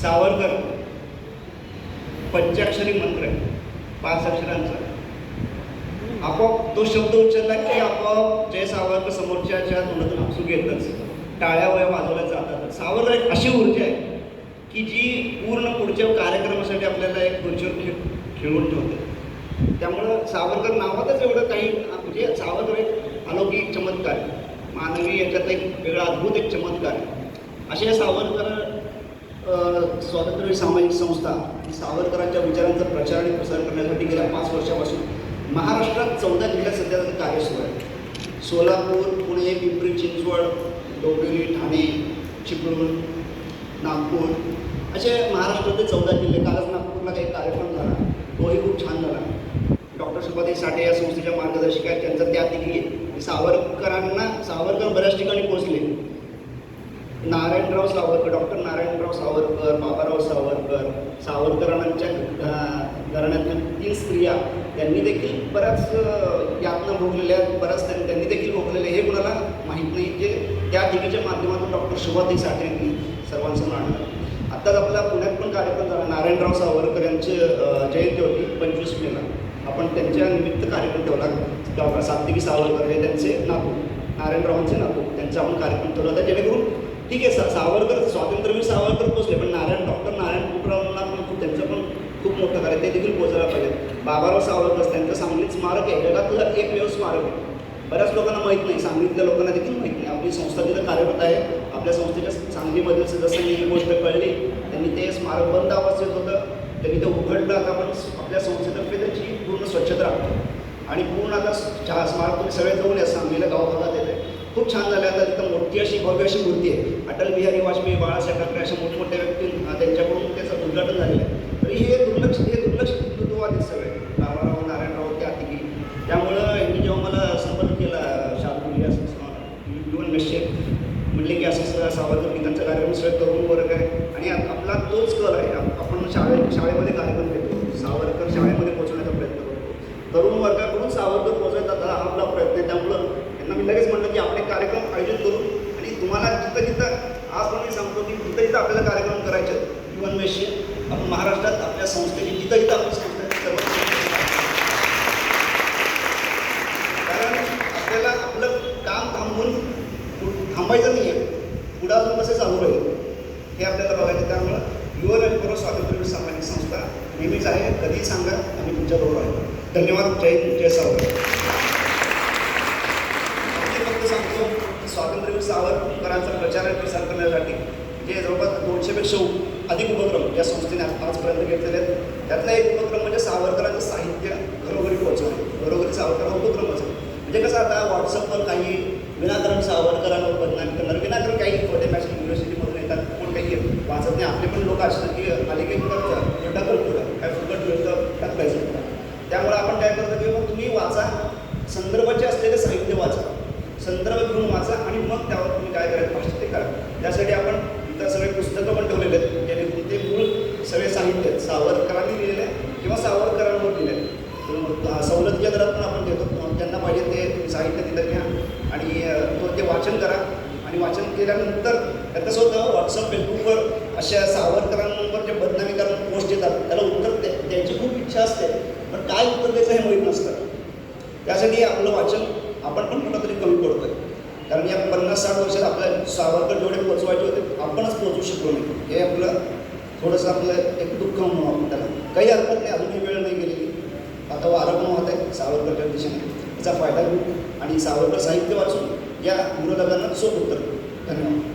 सावरकर. पंचाक्षरी मंत्र. आहे पाच अक्षरांचा. आपोआप तो शब्द उच्चारला की आपोआप जय सावरकर समोरच्याच्या तोंडातून आपसूक येतच टाळ्या वया वाजवल्या जातात. सावरकर एक अशी ऊर्जा आहे की जी पूर्ण पुढच्या कार्यक्रमासाठी आपल्याला एक खुर्चीवर खेळ खेळून ठेवते. त्यामुळं सावरकर नावातच एवढं काही म्हणजे सावरकर एक अलौकिक चमत्कार. मानवी याच्यात एक वेगळा अद्भुत एक चमत्कार. आहे असे सावरकर स्वातंत्र्य सामाजिक संस्था ही सावरकरांच्या विचारांचा प्रचार आणि प्रसार करण्यासाठी गेल्या पाच वर्षापासून महाराष्ट्रात चौदा जिल्ह्यात सध्या त्याचं कार्य सुरू आहे. सोलापूर पुणे पिंपरी चिंचवड डोंबिवली ठाणे चिपळूण नागपूर असे महाराष्ट्रातले चौदा जिल्हे. कालच नागपूरला काही कार्यक्रम झाला. तोही खूप छान झाला. डॉक्टर सुपाती साठे या संस्थेच्या मार्गदर्शिका आहेत. त्यांचा त्या तिथे सावरकरांना सावरकर बऱ्याच ठिकाणी पोहोचले. नारायणराव सावरकर डॉक्टर नारायणराव सावरकर बाबाराव सावरकर सावरकरांच्या अं, घराण्यातल्या तीन स्त्रिया त्यांनी देखील बऱ्याच यातना भोगलेल्या आहेत बऱ्याच त्यांनी त्यांनी देखील भोगलेले हे कुणाला माहीत नाही. जे त्या टीव्हीच्या माध्यमातून डॉक्टर शुभाताई साठे यांनी सर्वांसमोर आणलं आत्ताच आपला पुण्यात पण कार्यक्रम झाला. नारायणराव सावरकर यांची जयंती होती पंचवीस मेला. आपण त्यांच्या निमित्त कार्यक्रम ठेवला. डॉक्टर सात्विकी सावरकर हे त्यांचे नातू नारायणरावांचे नातू. त्यांचा आपण कार्यक्रम ठेवला होता. जेणेकरून ठीक आहे सर सावरकर स्वातंत्र्यवीर सावरकर पोचले पण नारायण डॉक्टर नारायण कुटरावांना पण खूप त्यांचं पण खूप मोठं कार्य ते देखील पोचायला पाहिजे बाबाराव सावरकर त्यांचं सांगलीत स्मारक आहे. जगातलं एकमेव स्मारक आहे. बऱ्याच लोकांना माहीत नाही सांगलीतल्या लोकांना देखील माहीत नाही. आपली संस्था तिथं कार्यरत आहे आपल्या संस्थेच्या सांगलीमधील सदस्यांनी ही गोष्ट कळली. त्यांनी ते स्मारक बंद अवस्थेत होतं. त्यांनी ते उघडलं. आता आपण आपल्या संस्थेतर्फे त्याची पूर्ण स्वच्छता राखतो आणि पूर्ण आता चहा स्मारक तुम्ही सगळे जाऊन या सांगलीला गावभागात येते खूप छान झालं. आता तिथं मोठी अशी भव्य अशी मूर्ती आहे. अटल बिहारी वाजपेयी बाळासाहेब ठाकरे अशा मोठमोठ्या व्यक्ती अं, त्यांच्याकडून त्याचं उद्घाटन झालेलं आहे तरी हे दुर्लक्ष हे दुर्लक्ष हिंदुत्ववादी सगळे रामाराव नारायणराव त्या तिघी त्यामुळं यांनी जेव्हा मला संपर्क केला शाहरुख असं युवन मेशे म्हणले की असं सगळं सावरकर गीतांचा कार्यक्रम सगळं तरुण वर्ग आहे आणि आप- आपला तोच कल आहे आप- आपण शाळे शाळेमध्ये कार्यक्रम घेतो सावरकर शाळेमध्ये पोहोचवण्याचा प्रयत्न करतो तरुण वर्गाकडून सावरकर पोहोचवतात हा आपला प्रयत्न आहे त्यामुळं त्यांना मी लगेच म्हणलं की आपले कार्यक्रम आयोजित करू आणि तुम्हाला जिथं जिथं आज पण मी सांगतो की जिथं जिथं आपल्याला कार्यक्रम करायचे आहेत युवन मेशे आपण महाराष्ट्रात आपल्या संस्थेची जिथं जिथं आपली संस्था कारण आपल्याला आपलं काम थांबवून थांबायचं नाही आहे पुढं अजून कसं चालू राहील हे आपल्याला बघायचं त्यामुळं युवन आणि पूर्व स्वातंत्र्य सामाजिक संस्था. नेहमीच आहे कधीही सांगा आम्ही तुमच्याबरोबर आहे. धन्यवाद. जय जय सावरकर मी फक्त सांगतो की स्वातंत्र्यवीर सावरकरांचा प्रचार आणि प्रसार करण्यासाठी जे जवळपास दोनशेपेक्षा अधिक उपक्रम या संस्थेने आज- आजपर्यंत घेतलेले आहेत. त्यातला एक उपक्रम म्हणजे सावरकरांचं साहित्य घरोघरी पोहोचवणे. घरोघरी सावरकर उपक्रमच आहे म्हणजे कसं आता व्हॉट्सअपवर काही विनाकारण सावरकरांवर बदनाम करणार. विनाकारण काही छोटे मॅच युनिव्हर्सिटीमधून येतात कोण काही वाचत नाही आपले पण लोक असतात की आले की ढकल पुढं काय फुकट मिळतं टाकायचं त्यामुळे आपण काय करतो की मग तुम्ही वाचा संदर्भाचे असलेले साहित्य वाचा संदर्भ घेऊन वाचा आणि मग त्यावर तुम्ही काय करायचं भाषण ते करा. त्यासाठी आपण इतर सगळे पुस्तकं पण ठेवलेले आहेत जेणेकरून ते मूळ सगळे साहित्य आहेत. सावरकरांनी लिहिलेले आहे किंवा सावरकरांवर लिहिले आहे. तर सवलतीच्या पण आपण देतो. मग त्यांना पाहिजे ते तुम्ही साहित्य तिथं घ्या आणि तो ते वाचन करा. आणि वाचन केल्यानंतर त्याचं होतं व्हॉट्सअप फेसबुकवर अशा सावरकरांवर जे बदनामी करून पोस्ट येतात त्याला उत्तर द्या. द्यायची खूप इच्छा असते. पण काय उत्तर द्यायचं हे माहीत नसतं. त्यासाठी आपलं वाचन आपण पण कुठंतरी कमी पडतोय कारण या पन्नास साठ वर्षात आपल्या सावरकर जेवढे पोचवायचे होते. आपणच पोचू शकलो नाही. हे आपलं थोडंसं आपलं एक दुःख म्हणून आपण त्याला. काही हरकत नाही. अजूनही वेळ नाही गेलेली. आता वारंवार होत आहे. सावरकरच्या दिशेने. त्याचा फायदा घेऊ. आणि सावरकर साहित्य वाचून या मुलांना चोख उत्तर धन्यवाद.